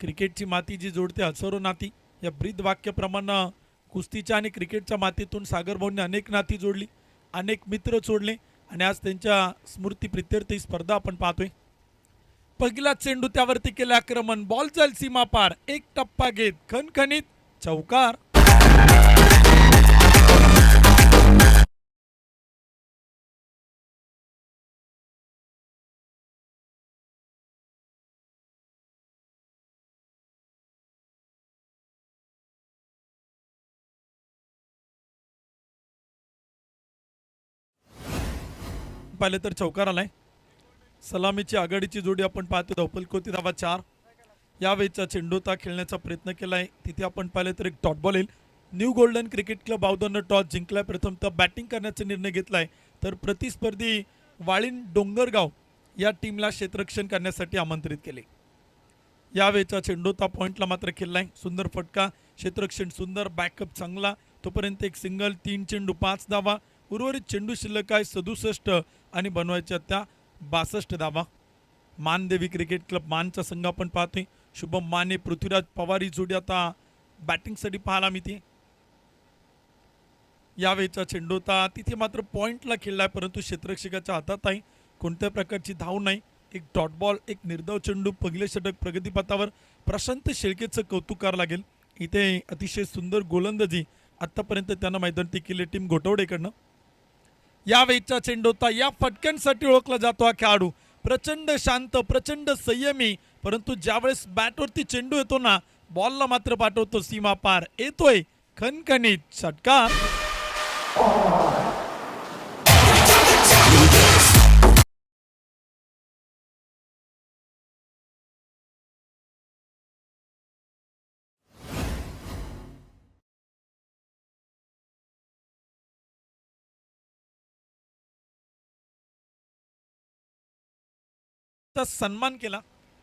क्रिकेटची माती जी जोडते हसरो नाती या ब्रीद वाक्याप्रमाणे कुस्तीच्या आणि क्रिकेटच्या मातीतून सागरभाऊंनी अनेक नाती जोडली अनेक मित्र जोडले आणि आज त्यांच्या स्मृती प्रित्यर्थ ही स्पर्धा आपण पाहतोय. पहिला चेंडू त्यावरती केले आक्रमण. बॉल चाल सीमा पार एक टप्पा घेत खनखनीत चौकार. पाहिलं तर चौकार आलाय. सलामीची आघाडीची जोडी आपण पाहतो धावपल धावा चार. यावेळीचा चेंडूता खेळण्याचा प्रयत्न केलाय. तिथे आपण पाहिलं तर एक डॉट बॉल येईल. न्यू गोल्डन क्रिकेट क्लब बावधननं टॉस जिंकलाय. प्रथमतः बॅटिंग करण्याचा निर्णय घेतलाय. तर प्रतिस्पर्धी वाळीन डोंगरगाव या टीमला क्षेत्ररक्षण करण्यासाठी आमंत्रित केले. यावेळेचा चेंडूता पॉईंटला मात्र खेळलाय. सुंदर फटका. क्षेत्ररक्षण सुंदर. बॅकअप चांगला. तोपर्यंत एक सिंगल तीन चेंडू पाच धावा. उर्वरित चेंडू शिल्लक आहे. सदुसष्ट आणि बनवायच्या त्या बासष्ट धावा. मानदेवी क्रिकेट क्लब मानचा संघ आपण पाहतोय. शुभम माने पृथ्वीराज पवार ही जोडी आता बॅटिंगसाठी पाहायला मिळते. यावेळेचा चेंडू होता. तिथे मात्र पॉइंटला खेळलाय परंतु क्षेत्ररक्षकाच्या हातात आहे. कोणत्या प्रकारची धाव नाही. एक डॉट बॉल एक निर्धाव चेंडू पहिले षटक प्रगतीपथावर प्रशांत शेळकेचं कौतुक करावं लागेल. इथे अतिशय सुंदर गोलंदाजी आत्तापर्यंत त्यांना मैदान केली टीम घोटवडेकडनं यावेळीचा चेंडू होता या फटक्यांसाठी ओळखला जातो हा खेळाडू प्रचंड शांत प्रचंड संयमी परंतु ज्यावेळेस बॅटवरती चेंडू येतो ना बॉलला मात्र पाठवतो सीमा पार. येतोय खणखणीत षटकार. चा सन्मान केला.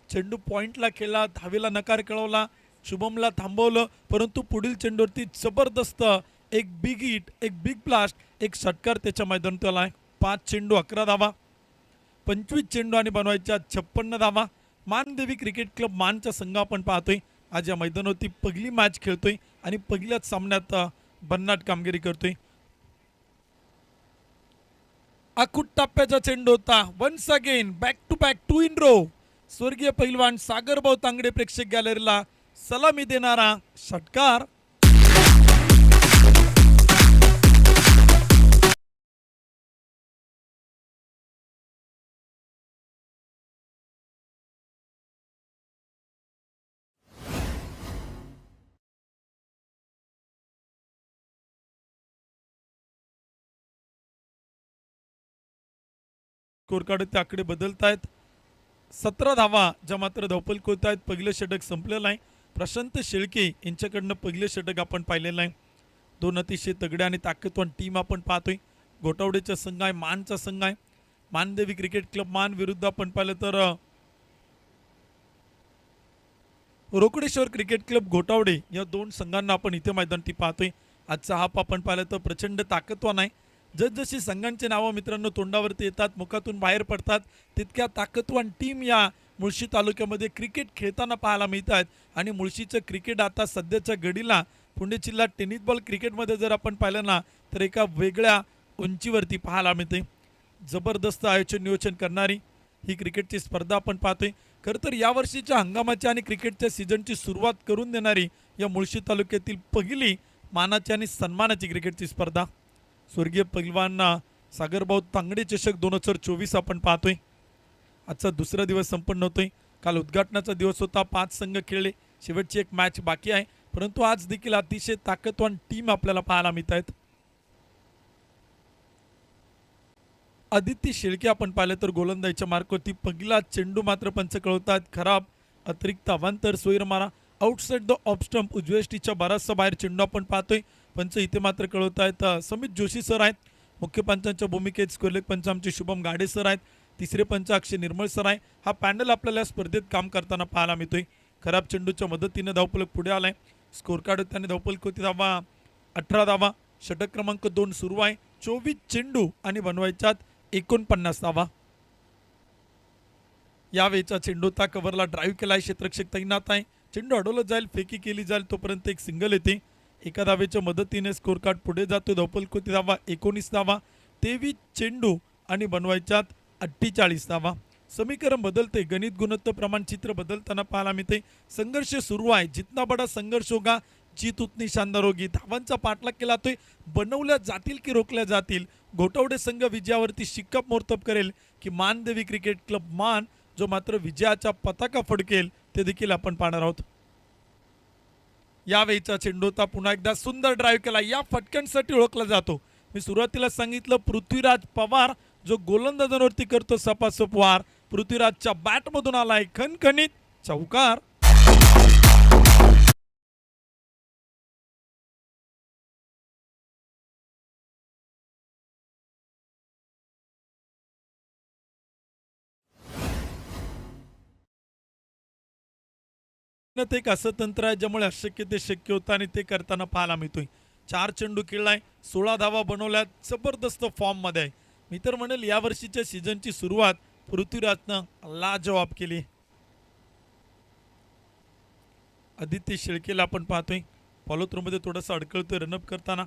चेंडू पॉईंटला केला धावेला नकार कळवला शुभमला थांबवलं परंतु पुढील चेंडूवरती जबरदस्त एक बिग हिट एक बिग ब्लास्ट एक षटकार त्याच्या मैदानात आला आहे. पाच चेंडू अकरा धावा. पंचवीस चेंडू आणि बनवायच्या छप्पन्न धावा. मानदेवी क्रिकेट क्लब मानचा संघ आपण पाहतोय. आज या मैदानावरती पहिली मॅच खेळतोय आणि पहिल्याच सामन्यात भन्नाट कामगिरी करतोय. अकुट टप्प्याचा चेंडू होता. Once again back to back two in row स्वर्गीय पैलवान सागरभाऊ तांगडे प्रेक्षक गॅलरीला सलामी देणारा षटकार. स्कोर कार्ड ते आकडे बदलत आहेत सतरा धावा ज्या मात्र धावपल कोत आहेत पहिलं षटक संपलेलं आहे प्रशांत शेळके यांच्याकडनं पहिलं षटक आपण पाहिलेलं आहे दोन अतिशय तगड्या आणि ताकदवान टीम आपण पाहतोय. गोटावडेचा संघ आहे मानचा संघ आहे. मानदेवी क्रिकेट क्लब मान विरुद्ध आपण पाहिलं तर रोकडेश्वर क्रिकेट क्लब घोटावडे या दोन संघांना आपण इथे मैदानी पाहतोय. आजचा हाप आपण पाहिलं तर प्रचंड ताकदवान आहे. जसजशी संघांची नावं मित्रांनो तोंडावरती येतात मुखातून बाहेर पडतात तितक्या ताकदवान टीम या मुळशी तालुक्यामध्ये क्रिकेट खेळताना पाहायला मिळत आहेत आणि मुळशीचं क्रिकेट आता सध्याच्या घडीला पुणे जिल्हा टेनिस बॉल क्रिकेटमध्ये जर आपण पाहिलं ना तर एका वेगळ्या उंचीवरती पाहायला मिळते. जबरदस्त आयोजन नियोजन करणारी ही क्रिकेटची स्पर्धा आपण पाहतोय. खरं तर यावर्षीच्या हंगामाच्या आणि क्रिकेटच्या सीझनची सुरुवात करून देणारी या मुळशी तालुक्यातील पहिली मानाची आणि सन्मानाची क्रिकेटची स्पर्धा. स्वर्गीय पैलवान सागरभाऊ तांगडे चषक दोन हजार चोवीस आपण पाहतोय. आजचा दुसरा दिवस संपन्न होतोय. काल उद्घाटनाचा दिवस होता. पाच संघ खेळले. शेवटची एक मॅच बाकी आहे. परंतु आज देखील अतिशय ताकदवान टीम आपल्याला पाहायला मिळत आहेत. आदित्य शेळके आपण पाहिलं तर गोलंदाजीच्या मार्कवरती पहिला चेंडू मात्र पंच कळवतात खराब अतिरिक्त अवांतर सोयीर मारा आउटसाइड द ऑफ स्टंप उजव्या स्टीच्या बराचसा बाहेर चेंडू आपण पाहतोय. पंच इथे मात्र कळवत आहेत. समित जोशी सर आहेत. मुख्य पंचांच्या भूमिकेत स्कोरलेख पंच आमचे शुभम गाडे सर आहेत. तिसरे पंच अक्षय निर्मळ सर आहे. हा पॅनल आपल्याला स्पर्धेत काम करताना पाहायला मिळतोय. खराब चेंडूच्या मदतीने धावपलक पुढे आलाय. स्कोर कार्ड त्याने धावपलक होती धावा अठरा धावा षटक क्रमांक दोन सुरू आहे. चोवीस चेंडू आणि बनवायच्यात एकोणपन्नास धावा. यावेळेचा चेंडू त्या कव्हरला ड्राईव्ह आहे क्षेत्ररक्षक तैनात आहे. चेंडू अडवलं जाईल फेकी केली जाईल तोपर्यंत एक सिंगल येते. एका धावेच्या मदतीने स्कोर कार्ड पुढे जातो धावपलकोती धावा एकोणीस धावा तेवीस चेंडू आणि बनवायच्यात अठ्ठेचाळीस धावा. समीकरण बदलते गणित गुणत्व प्रमाण चित्र बदलताना पाहायला मिळते संघर्ष सुरू आहे. जितना बडा संघर्ष होगा जीत उतनी शानदार होगी. धावांचा पाठलाग केला जातोय. बनवल्या जातील की रोखल्या जातील? घोटवडे संघ विजयावरती शिक्कप मोर्तब करेल की मानदेवी क्रिकेट क्लब मान जो मात्र विजयाचा पताका फडकेल ते देखील आपण पाहणार आहोत. यावेळीचा चेंडूचा पुन्हा एकदा सुंदर ड्राईव्ह केला. या फटक्यांसाठी ओळखला जातो. मी सुरुवातीला सांगितलं पृथ्वीराज पवार जो गोलंदाजांवरती करतो सपासप वार पृथ्वीराजच्या बॅटमधून आलाय खणखणीत चौकार. ते एक असं तंत्र आहे ज्यामुळे अशक्य ते शक्य होतं आणि ते करताना पाहायला मिळतोय. चार चेंडू खेळलाय सोळा धावा बनवल्यात जबरदस्त फॉर्ममध्ये आहे. मी तर म्हणेल या वर्षीच्या सीझनची सुरुवात पृथ्वीराजनं लाजवाब केली. आदित्य शेळकेला आपण पाहतोय. फॉलो मध्ये थोडासा अडकळतोय रनअप करताना.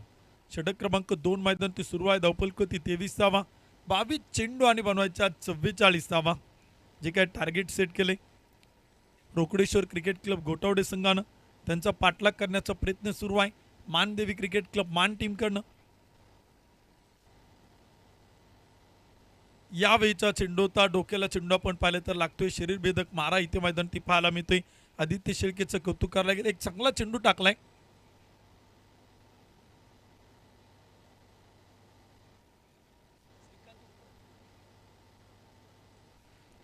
षटक क्रमांक दोन मैदान ती सुरू आहे. धावपलकोती तेवीस धावा बावीस चेंडू आणि बनवायच्या चव्वेचाळीस धावा जे काय टार्गेट सेट केले रोकडेश्वर क्रिकेट क्लब गोटावडे संघानं त्यांचा पाठलाग करण्याचा प्रयत्न सुरू आहे. मानदेवी क्रिकेट क्लब मान टीमकडनं यावेळीचा चेंडू होता. डोक्याला चेंडू आपण पाहिलं तर लागतोय शरीरभेदक मारा. इथे मैदान ती पाहायला मिळतोय. आदित्य शेळकेचं कौतुक करायला गेलं. एक चांगला चेंडू टाकलाय.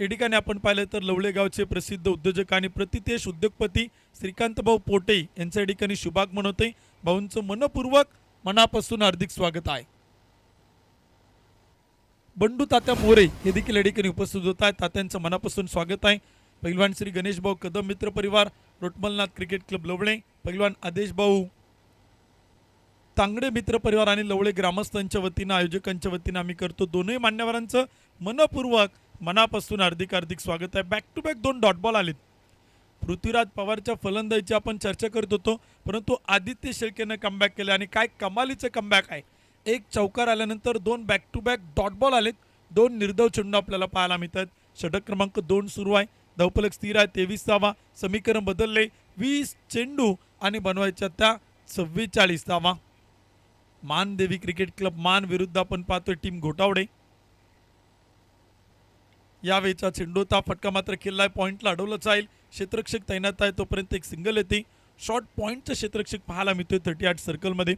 या ठिकाणी आपण पाहिलं तर लवळे गावचे प्रसिद्ध उद्योजक आणि प्रतितेश उद्योगपती श्रीकांत भाऊ पोटे यांच्या ठिकाणी शुभागमन होते भाऊंचं मनपूर्वक मनापासून हार्दिक स्वागत आहे. बंडू तात्या मोरे हे देखील या ठिकाणी उपस्थित होत आहेत. तात्यांचं मनापासून स्वागत आहे. पहिलवान श्री गणेश भाऊ कदम मित्र परिवार रोटमलनाथ क्रिकेट क्लब लवळे पहिलवान आदेश भाऊ तांगडे मित्र परिवार आणि लवळे ग्रामस्थांच्या वतीनं आयोजकांच्या वतीनं आम्ही करतो. दोनही मान्यवरांचं मनपूर्वक मनापासून हार्दिक हार्दिक स्वागत आहे. बॅक टू बॅक दोन डॉट बॉल आलेत. पृथ्वीराज पवारच्या फलंदाजीची आपण चर्चा करत होतो परंतु आदित्य शेळकेनं कमबॅक केलं आणि काय कमालीचं कमबॅक आहे. एक चौकार आल्यानंतर दोन back to back dot ball आलेत. दोन निर्धव चेंडू आपल्याला पाहायला मिळतात. षटक क्रमांक दोन सुरू आहे. धावपलक स्थिर आहे. तेवीस धावा समीकरण बदलले. वीस चेंडू आणि बनवायच्या त्या चव्वेचाळीस धावा मानदेवी क्रिकेट क्लब मान विरुद्ध आपण पाहतोय टीम घोटावडे. यावेळीचा चेंडूचा फटका मात्र खेळलाय पॉईंटला अडवलं जाईल. क्षेत्रक्षक तैनात आहे. तोपर्यंत एक सिंगल येते. शॉर्ट पॉईंटचं क्षेत्रक्षक पाहायला मिळतोय थर्टी आठ सर्कलमध्ये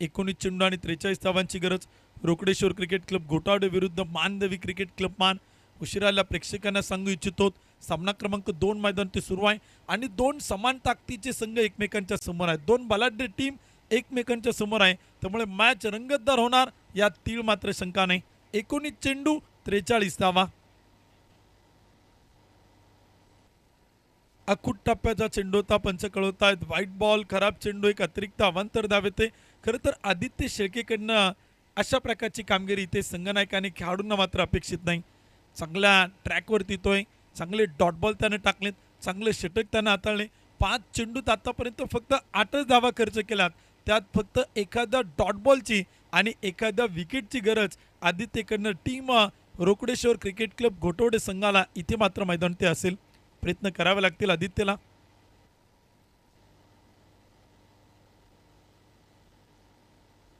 एकोणीस चेंडू आणि त्रेचाळीस धावांची गरज. रोकडेश्वर क्रिकेट क्लब घोटावडे विरुद्ध मानदेवी क्रिकेट क्लब मान उशिराला प्रेक्षकांना सांगू इच्छितो. सामना क्रमांक दोन मैदान ते सुरू आहे. आणि दोन समान ताकदीचे संघ एकमेकांच्या समोर आहेत. दोन बलाढ्य टीम एकमेकांच्या समोर आहे. त्यामुळे मॅच रंगतदार होणार. यात तीळ मात्र शंका नाही. एकोणीस चेंडू त्रेचाळीस धावा. अखूट टप्प्याचा चेंडू होता पंच कळवतायत. व्हाईट बॉल खराब चेंडू एक अतिरिक्त अवांतर धाव येते खरं तर आदित्य शेळकेकडनं अशा प्रकारची कामगिरी इथे संघनायकाने खेळाडूंना मात्र अपेक्षित नाही. चांगल्या ट्रॅकवरती येतोय चांगले डॉट बॉल त्यानं टाकलेत. चांगले षटक त्यानं हाताळले. पाच चेंडूत आतापर्यंत फक्त आठच धावा खर्च केल्यात त्यात फक्त एखाद्या डॉट बॉलची आणि एखाद्या विकेटची गरज आदित्यकडनं team Rokdeshwar cricket club Ghotawade संघाला इथे मात्र मैदान ते असेल. प्रयत्न करावे लागतील आदित्यला.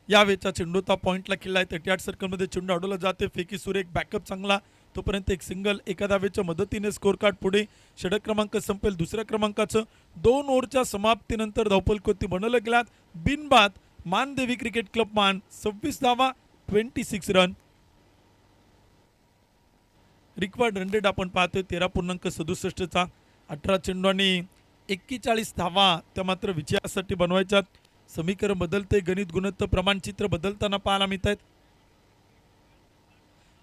यावेळचा चेंडूचा पॉईंटला किल्ला आहे. थर्टी आठ सर्कलमध्ये चेंडू अडवला जाते. फेकी एक बॅकअप चांगला. तोपर्यंत एक सिंगल एका धावेच्या मदतीने स्कोर कार्ड पुढे. षटक क्रमांक संपेल दुसऱ्या क्रमांकाचं. दोन ओव्हरच्या समाप्तीनंतर धावपलकोती बनवलं गेल्यात बिनबाद मानदेवी क्रिकेट क्लब मान सव्वीस धावा twenty six run required run rate आपण पाहतोय तेरा पूर्णांक सदुसष्टचा अठरा चेंडूंनी एक्केचाळीस धावा त्या मात्र विजयासाठी बनवायच्यात. समीकरण बदलते गणित गुणत्व प्रमाणचित्र बदलताना पाहायला मिळत आहेत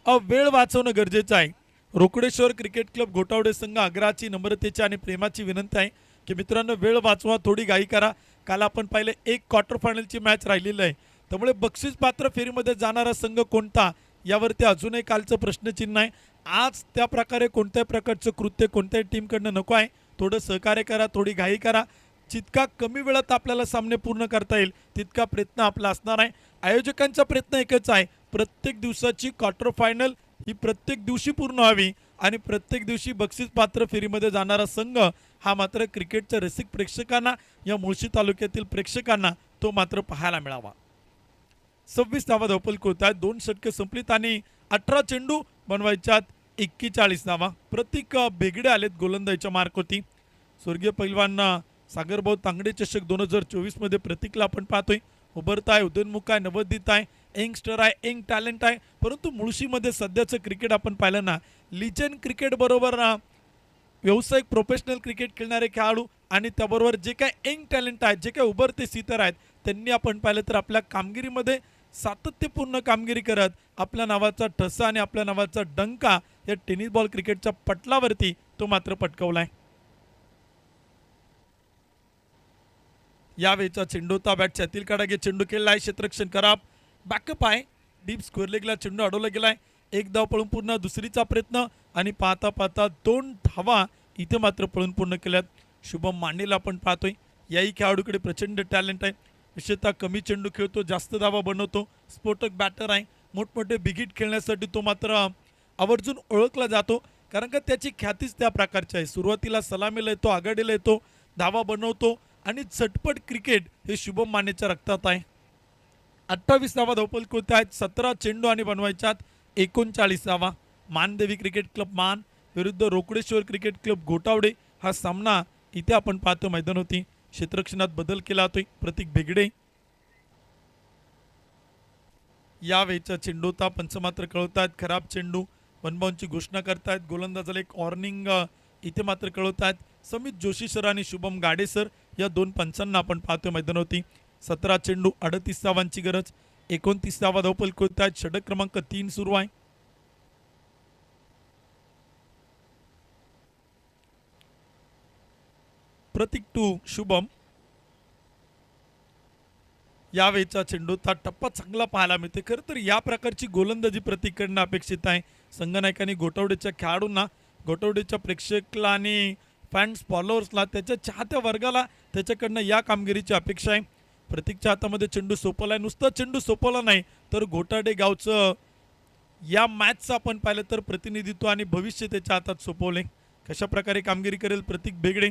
अ वेळ वाचवणं गरजेचं आहे. रोकडेश्वर क्रिकेट क्लब घोटावडे संघ आग्राची नम्रतेची आणि प्रेमाची विनंती आहे की मित्रांनो वेळ वाचवा थोडी घाई करा. काल आपण पाहिले एक क्वार्टर फायनलची मॅच राहिलेली आहे. त्यामुळे बक्षीस पात्र फेरीमध्ये जाणारा संघ कोणता? यावरती अजूनही कालचं प्रश्नचिन्ह आहे. आज त्या प्रकारे कोणत्याही प्रकारचं कृत्य कोणत्याही टीमकडनं नको आहे. थोडं सहकार्य करा थोडी घाई करा. जितका कमी वेळात आपल्याला सामने पूर्ण करता येईल तितका प्रयत्न आपला असणार आहे. आयोजकांचा प्रयत्न एकच आहे प्रत्येक दिवसाची क्वार्टर फायनल ही प्रत्येक दिवशी पूर्ण व्हावी आणि प्रत्येक दिवशी बक्षीस पात्र फेरीमध्ये जाणारा संघ हा मात्र क्रिकेटच्या रसिक प्रेक्षकांना या मुळशी तालुक्यातील प्रेक्षकांना तो मात्र पाहायला मिळावा. सव्वीस धावा धावपल होत आहेत दोन षटके संपलीत आणि अठरा चेंडू बनवायच्यात एक्केचाळीस धावा. प्रतीक बेगडे आलेत गोलंदाजीच्या मार्कवरती स्वर्गीय पैलवान सागरभाऊ तांगडे चषक दोन हजार चोवीसमध्ये प्रतीकला आपण पाहतोय. उभरत आहे उदयनमुख आहे नवोदित आहे यंगस्टर आहे यंग टॅलेंट आहे. परंतु मुळशीमध्ये सध्याचं क्रिकेट आपण पाहिलं ना लिजन क्रिकेट बरोबर व्यावसायिक प्रोफेशनल क्रिकेट खेळणारे खेळाडू आणि त्याबरोबर जे काय यंग टॅलेंट आहेत जे काय उभरते सीतर आहेत त्यांनी आपण पाहिलं तर आपल्या कामगिरीमध्ये सातत्यपूर्ण कामगिरी करत आपल्या नावाचा ठसा आणि आपल्या नावाचा डंका या टेनिस बॉल क्रिकेटच्या पटलावरती तो मात्र पटकवलाय. यावेळेचा चेंडूता बॅटच्या अतील काडागे चेंडू केलेला आहे क्षेत्रक्षण खराब बॅकअप आहे डीप स्क्वेअर लेगला चेंडू अडवला गेलाय. एक धाव पळून पूर्ण दुसरीचा प्रयत्न आणि पाहता पाहता दोन धावा इथे मात्र पळून पूर्ण केल्यात. शुभम मांडेला आपण पाहतोय. याही खेळाडूकडे प्रचंड टॅलेंट आहे. विशेषतः कमी चेंडू खेळतो जास्त धावा बनवतो. स्फोटक बॅटर आहे. मोठमोठे बिगिट खेळण्यासाठी तो मात्र आवर्जून ओळखला जातो. कारण का त्याची ख्यातीच त्या प्रकारची आहे. सुरुवातीला सलामीला येतो आघाडीला येतो धावा बनवतो आणि झटपट क्रिकेट हे शुभम मानेच्या रक्तात आहे. अठ्ठावीस धावा धावपल कोणत्या आहेत? सतरा चेंडू आणि बनवायच्यात एकोणचाळीस धावा मानदेवी क्रिकेट क्लब मान विरुद्ध रोकडेश्वर क्रिकेट क्लब गोटावडे हा सामना इथे आपण पाहतो मैदान होती क्षेत्ररक्षणात बदल केला जातोय प्रतीक बेगडे यावेळेचा चेंडूता पंचमात्र कळवतायत खराब चेंडू वनबाऊंची घोषणा करतायत गोलंदाजाला एक वॉर्निंग इथे मात्र कळवतायत समित जोशी सर आणि शुभम गाडे सर या दोन पंचांना आपण पाहतोय मैदान होती सतरा चेंडू अडतीस धावांची गरज एकोणतीस धावा धावपल आहेत षटक क्रमांक तीन सुरू आहे. प्रतीक टू शुभम. यावेळेचा चेंडूचा टप्पा चांगला पाहायला मिळते खरं तर या प्रकारची गोलंदाजी प्रतीकडनं अपेक्षित आहे. संगनायकाने गोटवडेच्या खेळाडूंना गोटवडेच्या प्रेक्षकला आणि फॅन्स फॉलोअर्सला त्याच्या चाहत्या वर्गाला त्याच्याकडनं या कामगिरीची अपेक्षा आहे. प्रतीकच्या हातामध्ये चेंडू सोपवला आहे. नुसतं चेंडू सोपवला नाही तर घोटाडे गावचं या मॅचचं आपण पाहिलं तर प्रतिनिधित्व आणि भविष्य त्याच्या हातात सोपवले कशा प्रकारे कामगिरी करेल प्रतीक बेगडे?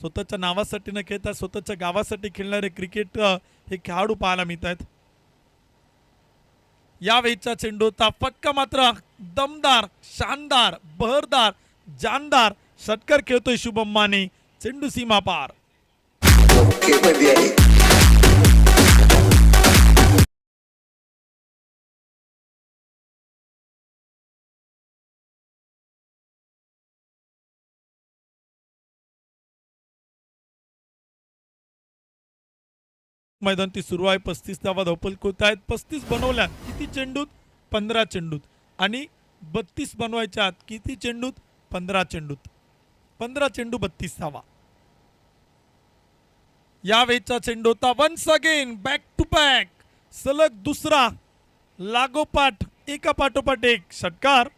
स्वतःच्या नावासाठी न खेळता स्वतःच्या गावासाठी खेळणारे क्रिकेट हे खेळाडू पाहायला मिळत आहेत यावेळीचा चेंडूचा फटका मात्र दमदार शानदार बहरदार जानदार षटकर खेळतोय शुभम माने. चेंडू सीमा पार. मैदान ती सुरू आहे पस्तीस धावा धावपल होत आहेत पस्तीस बनवल्यात किती चेंडूत? पंधरा चेंडूत. आणि बत्तीस बनवायच्या आत किती चेंडूत? पंधरा चेंडूत. पंधरा चेंडू बत्तीस धावा यावेळचा चेंडू होता once again back to back सलग दुसरा लागोपाठ एका पाठोपाठ एक. षटकार.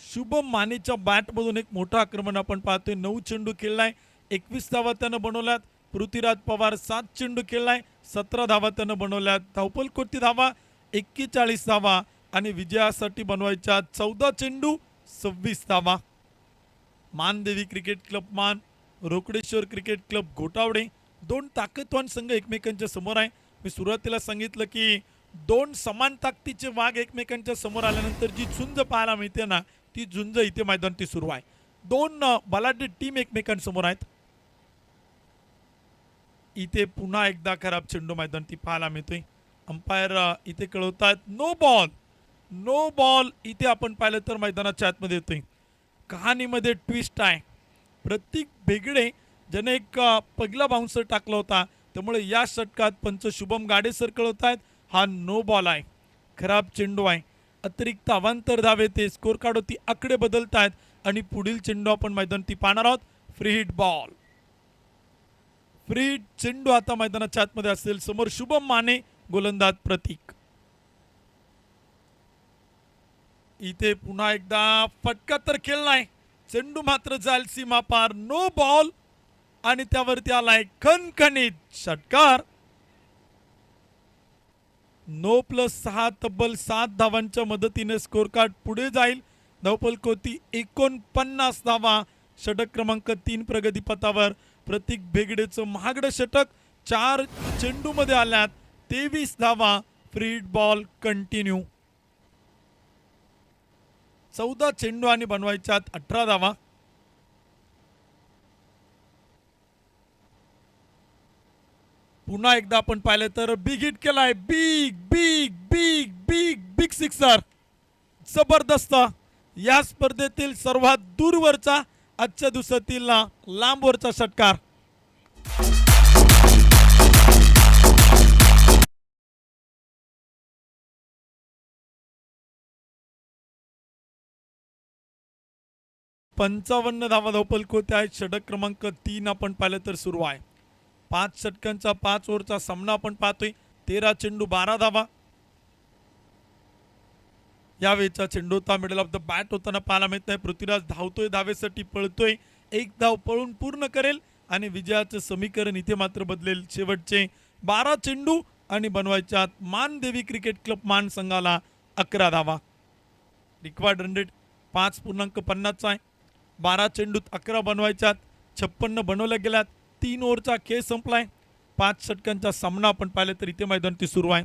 शुभम मानेच्या बॅटमधून एक मोठं आक्रमण आपण पाहतोय. नऊ चेंडू खेळलाय. एकवीस धावा त्यानं बनवल्यात. पृथ्वीराज पवार सात चेंडू खेळलाय. सतरा धावा त्यानं बनवल्यात. धावपल कोटी धावा? एक्केचाळीस धावा आणि विजयासाठी बनवायच्या चौदा चेंडू सव्वीस धावा मानदेवी क्रिकेट क्लब मान रोकडेश्वर क्रिकेट क्लब घोटावडे. दोन ताकदवान संघ एकमेकांच्या समोर आहे. मी सुरुवातीला सांगितलं की दोन समान ताकदीचे वाघ एकमेकांच्या समोर आल्यानंतर जी झुंज पाहायला मिळते ना ती झुंज इथे मैदान ती सुरू आहे. दोन बलाढ्य टीम एकमेकांसमोर आहेत. इथे पुन्हा एकदा खराब चेंडू मैदान ती पाहायला मिळतोय. अंपायर इथे कळवत आहेत नो बॉल. नो बॉल इथे आपण पाहिलं तर मैदानाच्या आतमध्ये येतोय. कहाणीमध्ये ट्विस्ट आहे. प्रतीक बेगडे ज्याने एक पगला पहिला बाउन्सर टाकला होता त्यामुळे या षटकात पंच शुभम गाडे सर कळवत आहेत हा नो बॉल आहे. खराब चेंडू आहे. अतिरिक्त अवांतर धावे ते स्कोर कार्ड होती आकडे बदलत आहेत आणि पुढील चेंडू आपण मैदान ती पाहणार आहोत. फ्री हिट बॉल फ्री चेंडू आता मैदानाच्या आतमध्ये असेल. समोर शुभम माने गोलंदाज प्रतीक. इथे पुन्हा एकदा फटका तर खेळ नाही चेंडू मात्र जाईल सीमा पार. नो बॉल आणि त्यावरती आलाय खणखणीत षटकार. नो प्लस सहा तब्बल सात धावांच्या मदतीने स्कोर कार्ड पुढे जाईल. धावपलकोती एकोणपन्नास धावा. षटक क्रमांक तीन प्रगतीपथावर प्रतीक बेगडेचं महागडं षटक चार चेंडूमध्ये आल्यात. तेवीस धावा फ्री बॉल कंटिन्यू. चौदा चेंडू आणि बनवायच्यात अठरा धावा. पुन्हा एकदा आपण पाहिलं तर बिग हिट केलाय. Big big big big big sixer जबरदस्त. या स्पर्धेतील सर्वात दूरवरचा आजच्या दिवसातील लांबवरचा षटकार. पंचावन्न धावा धावपल कोते आहेत षटक क्रमांक तीन आपण पाहिलं तर सुरू आहे. पाच षटकांचा पाच ओव्हरचा सामना आपण पाहतोय. तेरा चेंडू बारा धावा. यावेळीचा चेंडू होता मिडल ऑफ द बॅट होताना पाहायला मिळत नाही. पृथ्वीराज धावतोय धावेसाठी पळतोय. एक धाव पळून पूर्ण करेल आणि विजयाचं समीकरण इथे मात्र बदलेल. शेवटचे बारा चेंडू आणि बनवायच्यात मानदेवी क्रिकेट क्लब मान संघाला अकरा धावा. रिक्वायर्ड रन रेट पाच पूर्णांक पन्नासचा आहे. बारा चेंडूत अकरा बनवायच्यात छप्पन्न बनवल्या गेल्यात. तीन ओव्हरचा खेळ संपलाय. पाच षटकांचा सामना आपण पाहिलं तर इथे मैदान ती सुरू आहे.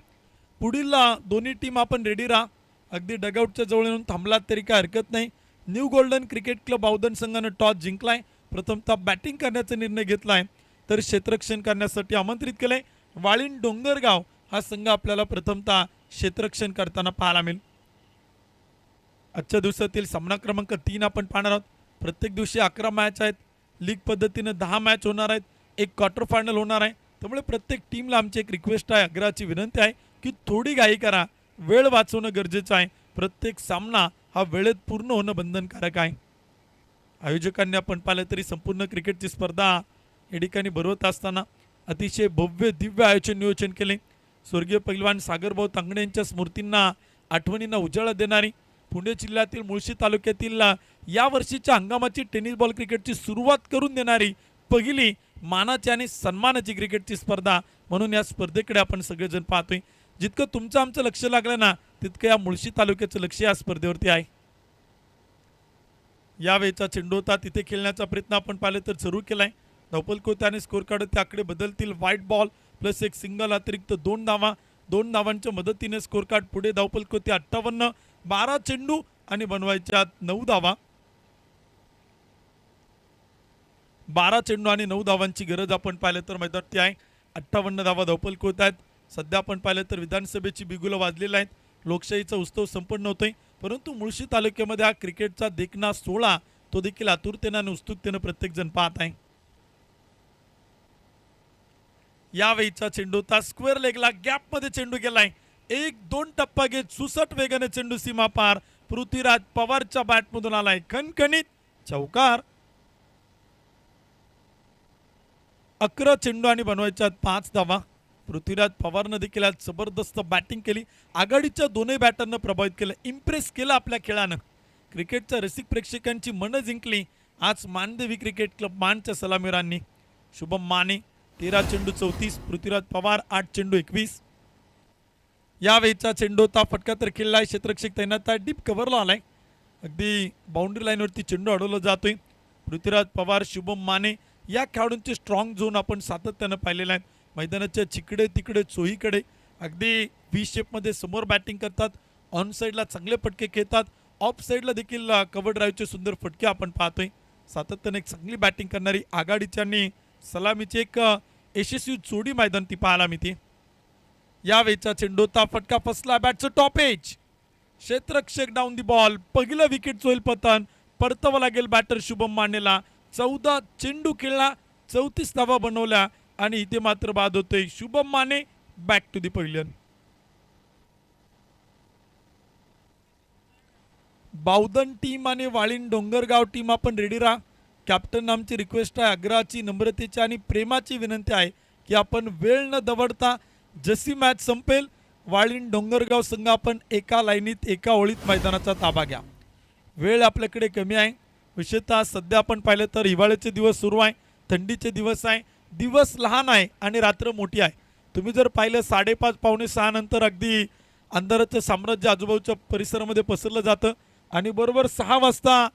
पुढील दोन्ही टीम आपण रेडी राहा. अगदी डगआउटच्या जवळ येऊन थांबलात तरी काय हरकत नाही. न्यू गोल्डन क्रिकेट क्लब औदन संघानं टॉस जिंकलाय. प्रथमतः बॅटिंग करण्याचा निर्णय घेतलाय. तर क्षेत्ररक्षण करण्यासाठी आमंत्रित केलंय. वाळीण डोंगरगाव हा संघ आपल्याला प्रथमतः क्षेत्ररक्षण करताना पाहायला मिळेल. आजच्या दिवसातील सामना क्रमांक तीन आपण पाहणार आहोत. प्रत्येक दिवशी अकरा मॅच आहेत. लीग पद्धतीनं दहा मॅच होणार आहेत. एक क्वार्टर फायनल होणार आहे. त्यामुळे प्रत्येक टीमला आमची एक रिक्वेस्ट आहे. आग्रहाची विनंती आहे की थोडी घाई करा. वेळ वाचवणं गरजेचं आहे. प्रत्येक सामना हा वेळेत पूर्ण होणं बंधनकारक आहे. आयोजकांनी आपण पाहिलं तरी संपूर्ण क्रिकेटची स्पर्धा या ठिकाणी भरवत असताना अतिशय भव्य दिव्य आयोजन नियोजन केले. स्वर्गीय पैलवान सागरभाऊ तांगडे यांच्या स्मृतींना आठवणींना उजाळा देणारी पुणे जिल्ह्यातील मुळशी तालुक्यातील या वर्षीच्या हंगामाची टेनिस बॉल क्रिकेटची सुरुवात करून देणारी पहिली मानाची आणि सन्मानाची क्रिकेटची स्पर्धा म्हणून या स्पर्धेकडे आपण सगळेजण पाहतोय. जितकं तुमचं आमचं लक्ष लागलं ना तितकं या मुळशी तालुक्याचं लक्ष या स्पर्धेवरती आहे. यावेळेचा चेंडू होता तिथे खेळण्याचा प्रयत्न आपण पाहिले तर सुरू केलाय. आहे कोते आणि स्कोर कार्ड ते आकडे बदलतील. व्हाईट बॉल प्लस एक सिंगल अतिरिक्त दोन धावा दोन धावांच्या मदतीने स्कोर कार्ड पुढे धावपलकोते अठ्ठावन्न बारा चेंडू आणि बनवायच्या नऊ धावा. बारा चेंडू आणि नऊ धावांची गरज आपण पाहिलं तर मैदानात आहे. अठ्ठावन्न धावा धावपलकोत आहेत. सध्या आपण पाहिलं तर विधानसभेची बिगुलं वाजलेली आहेत. लोकशाहीचा उत्सव संपन्न होतोय. परंतु मुळशी तालुक्यामध्ये हा क्रिकेटचा देखना सोहळा तो देखील आतुरतेनं आणि उत्सुकतेनं प्रत्येकजण पाहत आहे. यावेळीचा चेंडू होता स्क्वेअर लेगला गॅपमध्ये चेंडू गेलाय. एक दोन टप्पा घेत सुसट वेगाने चेंडू सीमा पार. पृथ्वीराज पवारच्या बॅटमधून आलाय खणखणीत चौकार. अकरा चेंडू आणि बनवायच्या पाच धावा. पृथ्वीराज पवारनं देखील आज जबरदस्त बॅटिंग केली. आघाडीच्या दोन्ही बॅटरनं प्रभावित केलं. इम्प्रेस केलं आपल्या खेळानं. क्रिकेटच्या रसिक प्रेक्षकांची मनं जिंकली. आज मानदेवी क्रिकेट क्लब मानच्या सलामीरांनी. शुभम माने तेरा चेंडू चौतीस पृथ्वीराज पवार आठ चेंडू एकवीस. यावेळीचा चेंडू होता फटका तर खेळलाय क्षेत्ररक्षक तैनात आहे डीप कव्हरला आलाय. अगदी बाउंड्री लाईनवरती चेंडू अडवला जातोय. पृथ्वीराज पवार शुभम माने या खेळाडूंचे स्ट्रॉंग झोन आपण सातत्यानं पाहिलेले आहेत. मैदानाच्या चिकडे तिकडे चोहीकडे अगदी व्ही शेपमध्ये समोर बॅटिंग करतात. ऑन साईडला चांगले फटके खेळतात. ऑफ साईडला देखील कवर ड्राईव्हचे सुंदर फटके आपण पाहतोय. सातत्याने एक चांगली बॅटिंग करणारी आघाडीच्यांनी सलामीची एक यशस्वी जोडी मैदान ती पाहायला मिळते. यावेळीचा चेंडू फटका फसला. बॅटचं टॉप एज क्षेत्रक्षक डाऊन दी बॉल पहिलं विकेट होईल पतन. परतावं लागेल बॅटर शुभम मानेला. चौदा चेंडू खेळला. चौतीस धावा बनवल्या. आणि इथे मात्र बाद होतोय. Shubham Mane back to the पहिल्यान Bavdhan team आणि वाळीण डोंगरगाव टीम आपण रेडी राहा. कॅप्टन आमची रिक्वेस्ट आहे आग्रहाची नम्रतेची आणि प्रेमाची विनंती आहे की आपण वेळ न दवडता जशी मॅच संपेल वाळीण डोंगरगाव संघ आपण एका लाईनीत एका ओळीत मैदानाचा ताबा घ्या. वेळ आपल्याकडे कमी आहे. विशेषतः सध्या आपण पाहिलं तर हिवाळ्याचे दिवस सुरू आहे थंडीचे दिवस आहे. दिवस लहान आहे आणि रात्र मोठी आहे. तुम्ही जर पाहिलं साडेपाच पावणे सहा नंतर अगदी अंधाराचं साम्राज्य आजूबाजूच्या परिसरामध्ये पसरलं जातं आणि बरोबर सहा वाजता